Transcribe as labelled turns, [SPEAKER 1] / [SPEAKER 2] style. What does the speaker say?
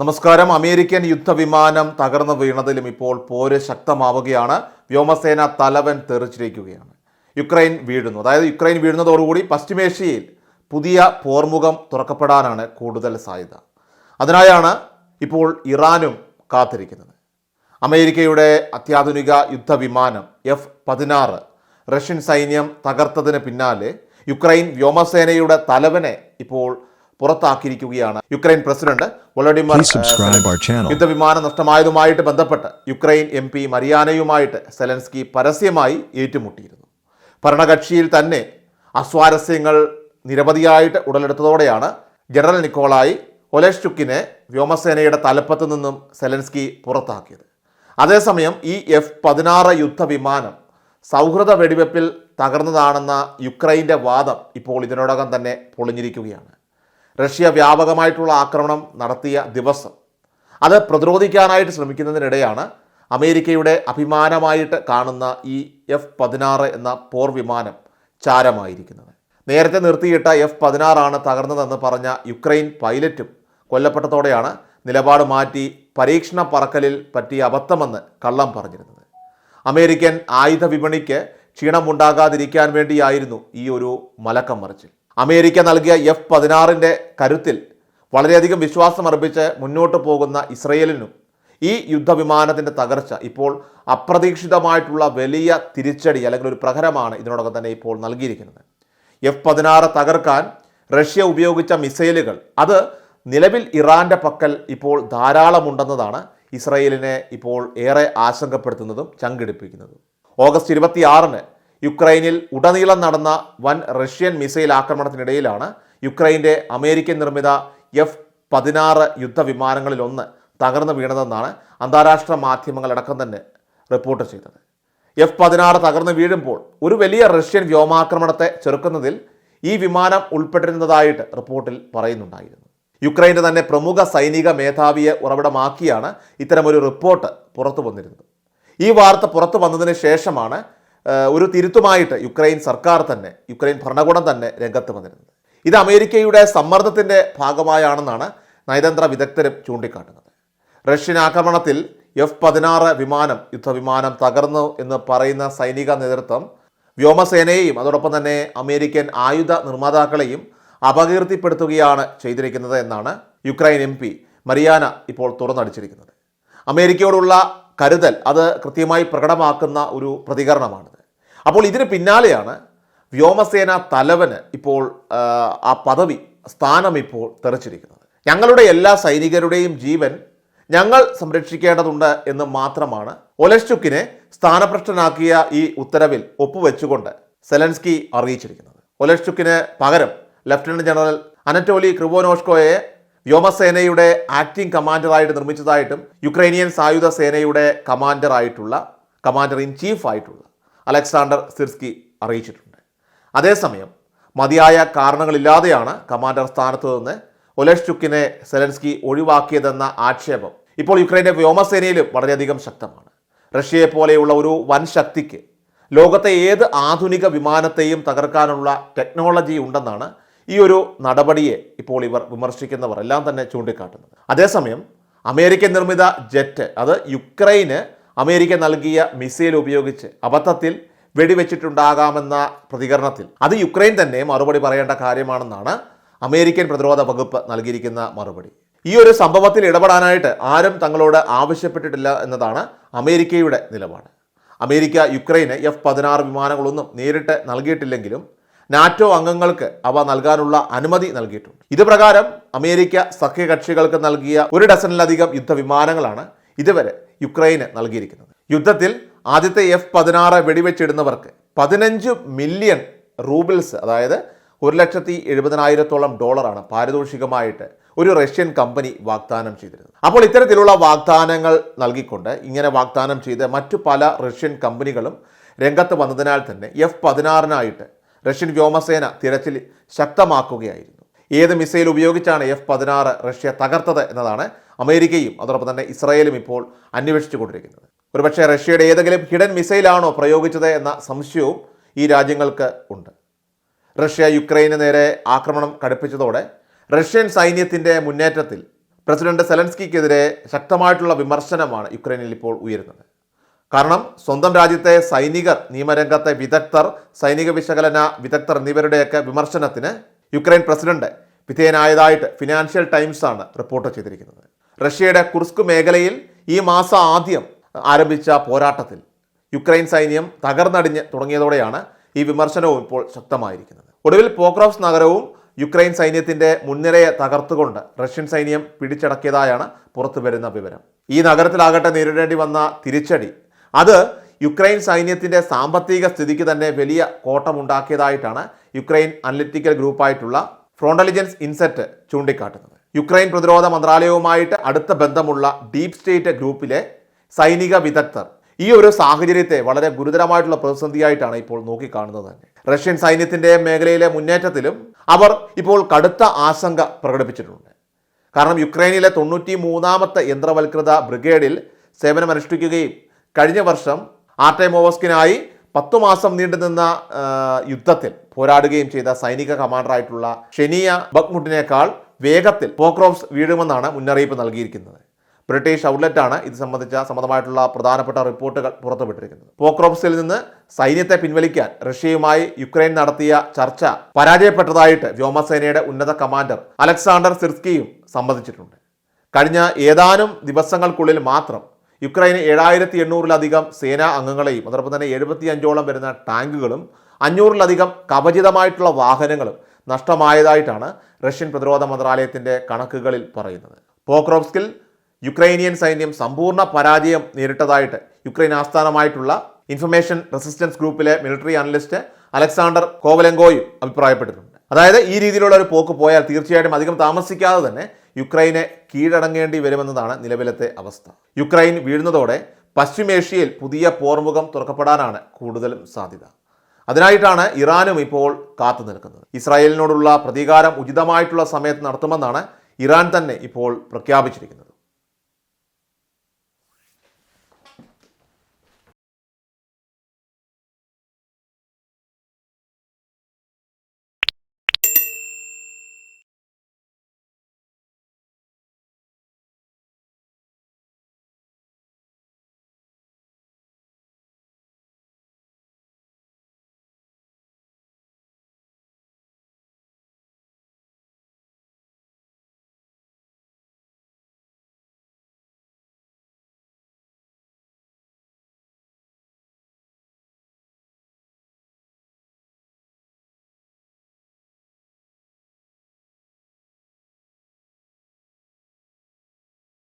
[SPEAKER 1] നമസ്കാരം. അമേരിക്കൻ യുദ്ധവിമാനം തകർന്നു വീണതിലും ഇപ്പോൾ പോര് ശക്തമാവുകയാണ്. വ്യോമസേന തലവൻ തെറിച്ചിരിക്കുകയാണ്. യുക്രൈൻ വീഴുന്നു. അതായത് യുക്രൈൻ വീഴുന്നതോടുകൂടി പശ്ചിമേഷ്യയിൽ പുതിയ പോർമുഖം തുറക്കപ്പെടാനാണ് കൂടുതൽ സാധ്യത. അതിനായാണ് ഇപ്പോൾ ഇറാനും കാത്തിരിക്കുന്നത്. അമേരിക്കയുടെ അത്യാധുനിക യുദ്ധവിമാനം എഫ് പതിനാറ് റഷ്യൻ സൈന്യം തകർത്തതിന് പിന്നാലെ യുക്രൈൻ വ്യോമസേനയുടെ തലവനെ ഇപ്പോൾ പുറത്താക്കിയിരിക്കുകയാണ് യുക്രൈൻ പ്രസിഡന്റ് വൊളഡിമർ യുദ്ധവിമാനം നഷ്ടമായതുമായിട്ട് ബന്ധപ്പെട്ട് യുക്രൈൻ എം പി മരിയാനയുമായിട്ട് സെലൻസ്കി പരസ്യമായി ഏറ്റുമുട്ടിയിരുന്നു. ഭരണകക്ഷിയിൽ തന്നെ അസ്വാരസ്യങ്ങൾ നിരവധിയായിട്ട് ഉടലെടുത്തതോടെയാണ് ജനറൽ നിക്കോളായി ഒലേഷ്ചുക്കിനെ വ്യോമസേനയുടെ തലപ്പത്ത് നിന്നും സെലൻസ്കി പുറത്താക്കിയത്. അതേസമയം ഈ എഫ് പതിനാറ് യുദ്ധവിമാനം സൗഹൃദ വെടിവെപ്പിൽ തകർന്നതാണെന്ന യുക്രൈന്റെ വാദം ഇപ്പോൾ ഇതിനോടകം തന്നെ പൊളിഞ്ഞിരിക്കുകയാണ്. റഷ്യ വ്യാപകമായിട്ടുള്ള ആക്രമണം നടത്തിയ ദിവസം. അത് പ്രതിരോധിക്കാനായിട്ട് ശ്രമിക്കുന്നതിനിടെയാണ് അമേരിക്കയുടെ അഭിമാനമായിട്ട് കാണുന്ന ഈ എഫ് പതിനാറ് എന്ന പോർ വിമാനം ചാരമായിരിക്കുന്നത്. നേരത്തെ നിർത്തിയിട്ട എഫ് പതിനാറാണ് തകർന്നതെന്ന് പറഞ്ഞ യുക്രൈൻ പൈലറ്റും കൊല്ലപ്പെട്ടതോടെയാണ് നിലപാട് മാറ്റി പരീക്ഷണ പറക്കലിൽ പറ്റിയ അബദ്ധമെന്ന് കള്ളം പറഞ്ഞിരുന്നത്. അമേരിക്കൻ ആയുധ വിപണിക്ക് ക്ഷീണമുണ്ടാകാതിരിക്കാൻ വേണ്ടിയായിരുന്നു ഈ ഒരു മലക്കം മറിച്ചിൽ അമേരിക്ക നൽകിയ എഫ് പതിനാറിന്റെ കരുത്തിൽ വളരെയധികം വിശ്വാസം അർപ്പിച്ച് മുന്നോട്ട് പോകുന്ന ഇസ്രയേലിനും ഈ യുദ്ധവിമാനത്തിന്റെ തകർച്ച ഇപ്പോൾ അപ്രതീക്ഷിതമായിട്ടുള്ള വലിയ തിരിച്ചടി അല്ലെങ്കിൽ ഒരു പ്രഹരമാണ് ഇതിനോടകം തന്നെ ഇപ്പോൾ നൽകിയിരിക്കുന്നത്. എഫ് പതിനാറ് തകർക്കാൻ റഷ്യ ഉപയോഗിച്ച മിസൈലുകൾ അത് നിലവിൽ ഇറാന്റെ പക്കൽ ഇപ്പോൾ ധാരാളമുണ്ടെന്നതാണ് ഇസ്രയേലിനെ ഇപ്പോൾ ഏറെ ആശങ്കപ്പെടുത്തുന്നതും ചങ്കിടിപ്പിക്കുന്നതും. ഓഗസ്റ്റ് ഇരുപത്തിയാറിന് യുക്രൈനിൽ ഉടനീളം നടന്ന വൻ റഷ്യൻ മിസൈൽ ആക്രമണത്തിനിടയിലാണ് യുക്രൈന്റെ അമേരിക്കൻ നിർമ്മിത എഫ് പതിനാറ് യുദ്ധവിമാനങ്ങളിലൊന്ന് തകർന്നു വീണതെന്നാണ് അന്താരാഷ്ട്ര മാധ്യമങ്ങളടക്കം തന്നെ റിപ്പോർട്ട് ചെയ്തത്. എഫ് പതിനാറ് തകർന്നു വീഴുമ്പോൾ ഒരു വലിയ റഷ്യൻ വ്യോമാക്രമണത്തെ ചെറുക്കുന്നതിൽ ഈ വിമാനം ഉൾപ്പെട്ടിരുന്നതായിട്ട് റിപ്പോർട്ടിൽ പറയുന്നുണ്ടായിരുന്നു. യുക്രൈന്റെ തന്നെ പ്രമുഖ സൈനിക മേധാവിയെ ഉറവിടമാക്കിയാണ് ഇത്തരമൊരു റിപ്പോർട്ട് പുറത്തു വന്നിരുന്നത്. ഈ വാർത്ത പുറത്തു വന്നതിന് ശേഷമാണ് ഒരു തിരുത്തുമായിട്ട് യുക്രൈൻ സർക്കാർ തന്നെ യുക്രൈൻ ഭരണകൂടം തന്നെ രംഗത്ത് വന്നിരുന്നത്. ഇത് അമേരിക്കയുടെ സമ്മർദ്ദത്തിന്റെ ഭാഗമായാണെന്നാണ് നയതന്ത്ര വിദഗ്ധരും ചൂണ്ടിക്കാട്ടുന്നത്. റഷ്യൻ ആക്രമണത്തിൽ എഫ് പതിനാറ് വിമാനം യുദ്ധവിമാനം തകർന്നു എന്ന് പറയുന്ന സൈനിക നേതൃത്വം വ്യോമസേനയെയും അതോടൊപ്പം തന്നെ അമേരിക്കൻ ആയുധ നിർമ്മാതാക്കളെയും അപകീർത്തിപ്പെടുത്തുകയാണ് ചെയ്തിരിക്കുന്നത് എന്നാണ് യുക്രൈൻ എം മരിയാന ഇപ്പോൾ തുറന്നടിച്ചിരിക്കുന്നത്. അമേരിക്കയോടുള്ള കരുതൽ അത് കൃത്യമായി പ്രകടമാക്കുന്ന ഒരു പ്രതികരണമാണിത്. അപ്പോൾ ഇതിന് പിന്നാലെയാണ് വ്യോമസേന തലവന് ഇപ്പോൾ ആ, പദവി സ്ഥാനം ഇപ്പോൾ തെറിച്ചിരിക്കുന്നത്. ഞങ്ങളുടെ എല്ലാ സൈനികരുടെയും ജീവൻ ഞങ്ങൾ സംരക്ഷിക്കേണ്ടതുണ്ട് എന്ന് മാത്രമാണ് ഒലഷ്ചുക്കിനെ സ്ഥാനഭ്രഷ്ടനാക്കിയ ഈ ഉത്തരവിൽ ഒപ്പുവെച്ചുകൊണ്ട് സെലൻസ്കി അറിയിച്ചിരിക്കുന്നത്. ഒലഷ്ചുക്കിന് പകരം ലഫ്റ്റനന്റ് ജനറൽ അനറ്റോലി ക്രിവോനോഷ്കോയെ വ്യോമസേനയുടെ ആക്ടിംഗ് കമാൻഡറായിട്ട് നിർമ്മിച്ചതായിട്ടും യുക്രൈനിയൻ സായുധ സേനയുടെ കമാൻഡറായിട്ടുള്ള കമാൻഡർ ഇൻ ചീഫ് ആയിട്ടുള്ള അലക്സാണ്ടർ സിർസ്കി അറിയിച്ചിട്ടുണ്ട്. അതേസമയം മതിയായ കാരണങ്ങളില്ലാതെയാണ് കമാൻഡർ സ്ഥാനത്ത് നിന്ന് ഒലഷ്ചുക്കിനെ സെലൻസ്കി ഒഴിവാക്കിയതെന്ന ആക്ഷേപം ഇപ്പോൾ യുക്രൈന്റെ വ്യോമസേനയിലും വളരെയധികം ശക്തമാണ്. റഷ്യയെ പോലെയുള്ള ഒരു വൻ ശക്തിക്ക് ലോകത്തെ ഏത് ആധുനിക വിമാനത്തെയും തകർക്കാനുള്ള ടെക്നോളജി ഉണ്ടെന്നാണ് ഈ ഒരു നടപടിയെ ഇപ്പോൾ ഇവർ വിമർശിക്കുന്നവർ എല്ലാം തന്നെ ചൂണ്ടിക്കാട്ടുന്നത്. അതേസമയം അമേരിക്കൻ നിർമ്മിത ജെറ്റ് അത് യുക്രൈന് അമേരിക്ക നൽകിയ മിസൈൽ ഉപയോഗിച്ച് അബദ്ധത്തിൽ വെടിവെച്ചിട്ടുണ്ടാകാമെന്ന പ്രതികരണത്തിൽ. അത് യുക്രൈൻ തന്നെ മറുപടി പറയേണ്ട കാര്യമാണെന്നാണ് അമേരിക്കൻ പ്രതിരോധ വകുപ്പ് നൽകിയിരിക്കുന്ന മറുപടി. ഈ ഒരു സംഭവത്തിൽ ഇടപെടാനായിട്ട് ആരും തങ്ങളോട് ആവശ്യപ്പെട്ടിട്ടില്ല എന്നതാണ് അമേരിക്കയുടെ നിലപാട്. അമേരിക്ക യുക്രൈന് എഫ് പതിനാറ് വിമാനങ്ങളൊന്നും നേരിട്ട് നൽകിയിട്ടില്ലെങ്കിലും നാറ്റോ അംഗങ്ങൾക്ക് അവ നൽകാനുള്ള അനുമതി നൽകിയിട്ടുണ്ട്. ഇത് പ്രകാരം അമേരിക്ക സഖ്യകക്ഷികൾക്ക് നൽകിയ ഒരു ഡസനിലധികം യുദ്ധവിമാനങ്ങളാണ് ഇതുവരെ യുക്രൈന് നൽകിയിരിക്കുന്നത്. യുദ്ധത്തിൽ ആദ്യത്തെ എഫ് പതിനാറ് വെടിവെച്ചിടുന്നവർക്ക് പതിനഞ്ച് മില്യൺ റൂബിൾസ് അതായത് ഒരു ലക്ഷത്തി എഴുപതിനായിരത്തോളം ഡോളറാണ് പാരിതോഷികമായിട്ട് ഒരു റഷ്യൻ കമ്പനി വാഗ്ദാനം ചെയ്തിരുന്നത്. അപ്പോൾ ഇത്തരത്തിലുള്ള വാഗ്ദാനങ്ങൾ നൽകിക്കൊണ്ട് ഇങ്ങനെ വാഗ്ദാനം ചെയ്ത് മറ്റു പല റഷ്യൻ കമ്പനികളും രംഗത്ത് വന്നതിനാൽ തന്നെ എഫ് പതിനാറിനായിട്ട് റഷ്യൻ വ്യോമസേന തിരച്ചിൽ ശക്തമാക്കുകയായിരുന്നു. ഏത് മിസൈൽ ഉപയോഗിച്ചാണ് എഫ് പതിനാറ് റഷ്യ തകർത്തത് എന്നതാണ് അമേരിക്കയും അതോടൊപ്പം തന്നെ ഇസ്രായേലും ഇപ്പോൾ അന്വേഷിച്ചു കൊണ്ടിരിക്കുന്നത് ഒരുപക്ഷെ റഷ്യയുടെ ഏതെങ്കിലും ഹിഡൻ മിസൈലാണോ പ്രയോഗിച്ചത് എന്ന സംശയവും ഈ രാജ്യങ്ങൾക്ക് ഉണ്ട്. റഷ്യ യുക്രൈന് നേരെ ആക്രമണം കടുപ്പിച്ചതോടെ റഷ്യൻ സൈന്യത്തിന്റെ മുന്നേറ്റത്തിൽ പ്രസിഡന്റ് സെലൻസ്കിക്കെതിരെ ശക്തമായിട്ടുള്ള വിമർശനമാണ് യുക്രൈനിൽ ഇപ്പോൾ ഉയരുന്നത്. കാരണം സ്വന്തം രാജ്യത്തെ സൈനികർ നിയമരംഗത്തെ വിദഗ്ധർ സൈനിക വിശകലന വിദഗ്ധർ എന്നിവരുടെയൊക്കെ വിമർശനത്തിന് യുക്രൈൻ പ്രസിഡന്റ് വിധേയനായതായിട്ട് ഫിനാൻഷ്യൽ ടൈംസ് ആണ് റിപ്പോർട്ട് ചെയ്തിരിക്കുന്നത്. റഷ്യയുടെ കുർസ്ക് മേഖലയിൽ ഈ മാസം ആദ്യം ആരംഭിച്ച പോരാട്ടത്തിൽ യുക്രൈൻ സൈന്യം തകർന്നടിഞ്ഞ് തുടങ്ങിയതോടെയാണ് ഈ വിമർശനവും ഇപ്പോൾ ശക്തമായിരിക്കുന്നത്. ഒടുവിൽ പോക്രോഫ്സ് നഗരവും യുക്രൈൻ സൈന്യത്തിന്റെ മുൻനിരയെ തകർത്തുകൊണ്ട് റഷ്യൻ സൈന്യം പിടിച്ചടക്കിയതായാണ് പുറത്തു വരുന്ന വിവരം. ഈ നഗരത്തിലാകട്ടെ നേരിടേണ്ടി വന്ന തിരിച്ചടി അത് യുക്രൈൻ സൈന്യത്തിന്റെ സാമ്പത്തിക സ്ഥിതിക്ക് തന്നെ വലിയ കോട്ടമുണ്ടാക്കിയതായിട്ടാണ് യുക്രൈൻ അനലിറ്റിക്കൽ ഗ്രൂപ്പായിട്ടുള്ള ഫ്രോണ്ടലിജൻസ് ഇൻസെറ്റ് ചൂണ്ടിക്കാട്ടുന്നത്. യുക്രൈൻ പ്രതിരോധ മന്ത്രാലയവുമായിട്ട് അടുത്ത ബന്ധമുള്ള ഡീപ് സ്റ്റേറ്റ് ഗ്രൂപ്പിലെ സൈനിക വിദഗ്ധർ ഈ ഒരു സാഹചര്യത്തെ വളരെ ഗുരുതരമായിട്ടുള്ള പ്രതിസന്ധിയായിട്ടാണ് ഇപ്പോൾ നോക്കിക്കാണുന്നത് തന്നെ. റഷ്യൻ സൈന്യത്തിന്റെ മേഖലയിലെ മുന്നേറ്റത്തിലും അവർ ഇപ്പോൾ കടുത്ത ആശങ്ക പ്രകടിപ്പിച്ചിട്ടുണ്ട്. കാരണം യുക്രൈനിലെ തൊണ്ണൂറ്റി മൂന്നാമത്തെ യന്ത്രവൽകൃത ബ്രിഗേഡിൽ സേവനമനുഷ്ഠിക്കുകയും കഴിഞ്ഞ വർഷം ആർട്ടൈമോവസ്കിനായി പത്തു മാസം നീണ്ടുനിന്ന യുദ്ധത്തിൽ പോരാടുകയും ചെയ്ത സൈനിക കമാൻഡറായിട്ടുള്ള ഷെനിയ ബക്മുട്ടിനേക്കാൾ വേഗത്തിൽ പോക്രോപ്സ് വീഴുമെന്നാണ് മുന്നറിയിപ്പ് നൽകിയിരിക്കുന്നത്. ബ്രിട്ടീഷ് ഔട്ട്ലെറ്റാണ് ഇത് സംബന്ധിച്ച സംബന്ധമായിട്ടുള്ള പ്രധാനപ്പെട്ട റിപ്പോർട്ടുകൾ പുറത്തുവിട്ടിരിക്കുന്നത്. പോക്രോപ്സിൽ നിന്ന് സൈന്യത്തെ പിൻവലിക്കാൻ റഷ്യയുമായി യുക്രൈൻ നടത്തിയ ചർച്ച പരാജയപ്പെട്ടതായിട്ട് വ്യോമസേനയുടെ ഉന്നത കമാൻഡർ അലക്സാണ്ടർ സിർസ്കിയും സംബന്ധിച്ചിട്ടുണ്ട് കഴിഞ്ഞ ഏതാനും ദിവസങ്ങൾക്കുള്ളിൽ മാത്രം യുക്രൈന് ഏഴായിരത്തി എണ്ണൂറിലധികം സേനാ അംഗങ്ങളെയും അതോടൊപ്പം തന്നെ എഴുപത്തി അഞ്ചോളം വരുന്ന ടാങ്കുകളും അഞ്ഞൂറിലധികം കവചിതമായിട്ടുള്ള വാഹനങ്ങളും നഷ്ടമായതായിട്ടാണ് റഷ്യൻ പ്രതിരോധ മന്ത്രാലയത്തിന്റെ കണക്കുകളിൽ പറയുന്നത്. പോക്രോവ്സ്കിൽ യുക്രൈനിയൻ സൈന്യം സമ്പൂർണ പരാജയം നേരിട്ടതായിട്ട് യുക്രൈൻ ആസ്ഥാനമായിട്ടുള്ള ഇൻഫർമേഷൻ റെസിസ്റ്റൻസ് ഗ്രൂപ്പിലെ മിലിറ്ററി അനലിസ്റ്റ് അലക്സാണ്ടർ കോവലെങ്കോയും അഭിപ്രായപ്പെട്ടിട്ടുണ്ട്. അതായത് ഈ രീതിയിലുള്ള ഒരു പോക്ക് പോയാൽ തീർച്ചയായിട്ടും അധികം താമസിക്കാതെ തന്നെ യുക്രൈനെ കീഴടങ്ങേണ്ടി വരുമെന്നതാണ് നിലവിലത്തെ അവസ്ഥ. യുക്രൈൻ വീഴുന്നതോടെ പശ്ചിമേഷ്യയിൽ പുതിയ പോർമുഖം തുറക്കപ്പെടാനാണ് കൂടുതലും സാധ്യത. അതിനായിട്ടാണ് ഇറാനും ഇപ്പോൾ കാത്തു നിൽക്കുന്നത്. ഇസ്രായേലിനോടുള്ള പ്രതികാരം ഉചിതമായിട്ടുള്ള സമയത്ത് നടത്തുമെന്നാണ് ഇറാൻ തന്നെ ഇപ്പോൾ പ്രഖ്യാപിച്ചിരിക്കുന്നത്.